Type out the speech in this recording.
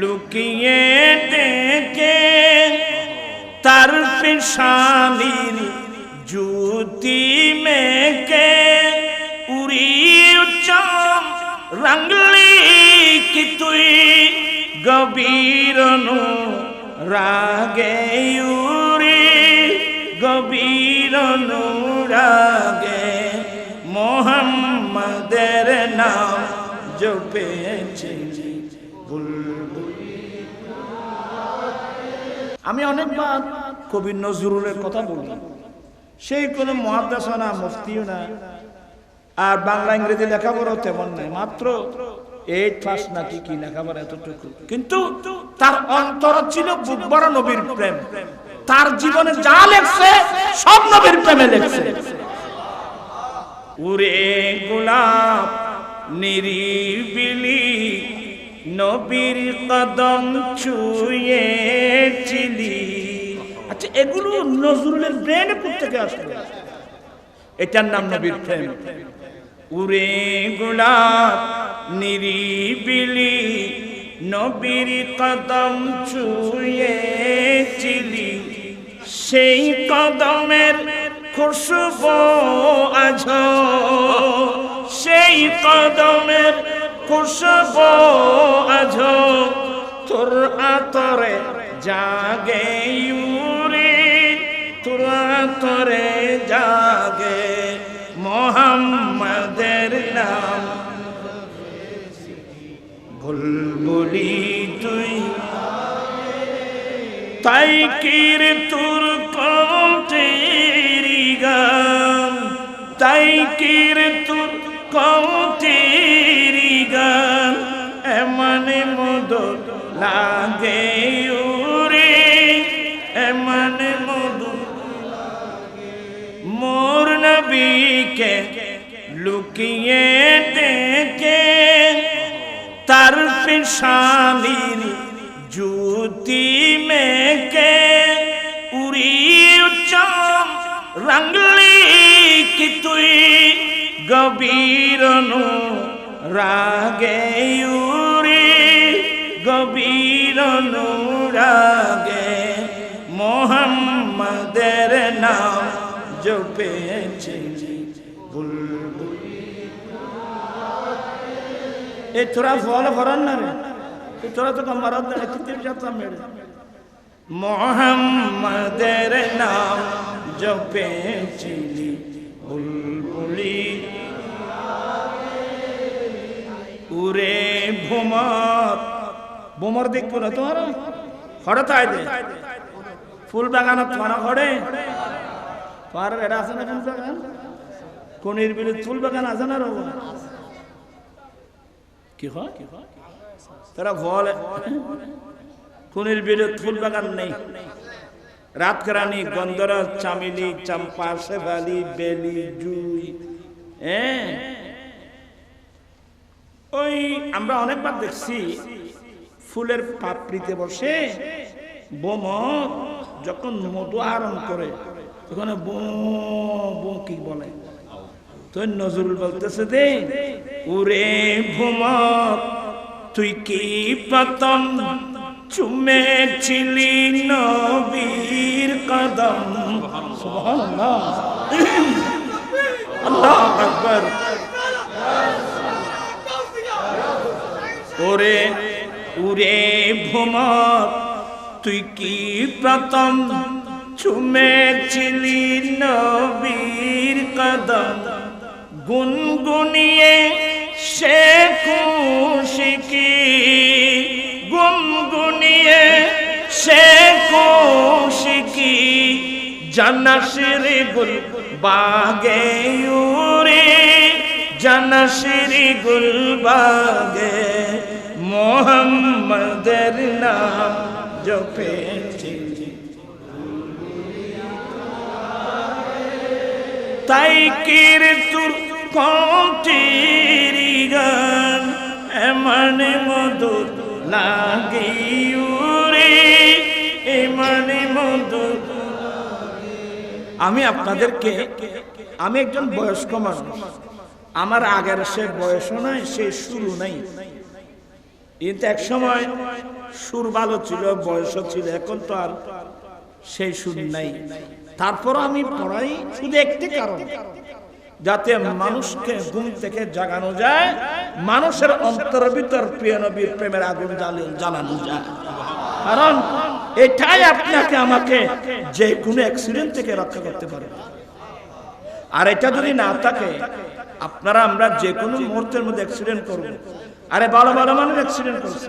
লুকিয়ে দেখে তার পেশানির জুতি মেকে উড়িয়ে চাম রঙ্গলি কি তুই গভীর রাগে উড়ি, গভীর রাগে মোহাম্মদের নাম জপেছি আমি অনেকবার কবি নজরুলের কথা বলি। সেই কোনো মহাদাসও না, মুফতিও না। আর বাংলা ইংরেজি লেখাপড়াও তেমন নাই, মাত্র এইট নাকি কি লেখাপড়া এতটুকু। কিন্তু তার অন্তর ছিল বুকবর নবীর প্রেম। তার জীবনে যা লেখছে, সব নবীর প্রেমে লেখছে। উরে গোলাপ, নিরিবিলি নবীর কদম ছুঁয়েছিলি। আচ্ছা এগুলো নজরুলের ব্রেন থেকে আসলো? এটার নাম নবীর প্রেম। উরে গোলাপ নিরিবিলি নবীর কদম ছুঁয়েছিলি। সেই কদমের খুশবু আজ সেই কদমের খুশবু আজ তোর আতরে জাগে উরে তোর আতরে জাগে মোহাম্মদের নাম। বুলবুলি তুই, তাই কির তোর কৌটেরি গান? তাই কির তোর কৌটেরি লাগে উরে এমনে মধুর মোর নবীকে লুকিয়ে দেখে, তার পেশানির জুতি মেকে উড়িয়ে চাম রঙ্গলি কি তুই গভীর রাগে উড়ি। গভীর রাগে মোহাম্মদের নাম জপেছি। এ তোরা ফল ভরান না রে। তোরা তো মারাত না তিতির যাত্রা মেরে। মোহাম্মদের নাম জপেছিলি বুলবুলি উরে ভুমর ভুমর দেখব না তোমার দে। ফুল বাগানত তোমার তোমার এটা আছে না ফুল বাগান? কোনির বিলে ফুল বাগান আছে না রব কি হয়? তারা কোনির বিলে ফুল বাগান নেই। রাত কেরানি গন্ধরা, চামিলি, চাম্পা, শেফালি, বেলি, জুই। হ্যাঁ ওই আমরা অনেকবার দেখছি ফুলের পাপড়িতে বসে বোম যখন মধু আহরণ করে, তখন বো কি বলে? তো নজরুল বলতেছে দে উরে ভুমক তুই কি প্রথম চুমেছিলি নবীর কদম। সুবহানাল্লাহ। আল্লাহ আকবার। ওরে উরে ভুমক তুই কি প্রথম চুমে চুমেছিলি নবীর কদম? গুনগুনিয়ে সে খুশিকি গুনগুনিয়ে সে খুশিকি জানাসির গুল বাগে উরে জানাসিরি গুল বাগে জপেছি তাই কির তুর কটিরি গান এমন মধুর লাগি এমন মধুর আমি আপনাদেরকে, আমি একজন বয়স্ক মানুষ। আমার আগের সে বয়সও নাই, সে শুরু নাই। কিন্তু এক সময় সুর ভালো ছিল বয়সও ছিল, এখন তো আর সেই সুর নাই। তারপর আমি পড়াই শুধু একটি কারণ, যাতে মানুষকে ঘুম থেকে জাগানো যায়, মানুষের অন্তর ভিতর প্রিয় নবীর প্রেমের আগুন জ্বালানো যায়। কারণ এটাই আপনাকে আমাকে যে কোনো অ্যাক্সিডেন্ট থেকে রক্ষা করতে পারে আর এটা যদি না থাকে, আপনারা আমরা যে কোনো মুহূর্তের মধ্যে অ্যাক্সিডেন্ট করব। আরে ভালো ভালো মানুষ অ্যাক্সিডেন্ট করছে।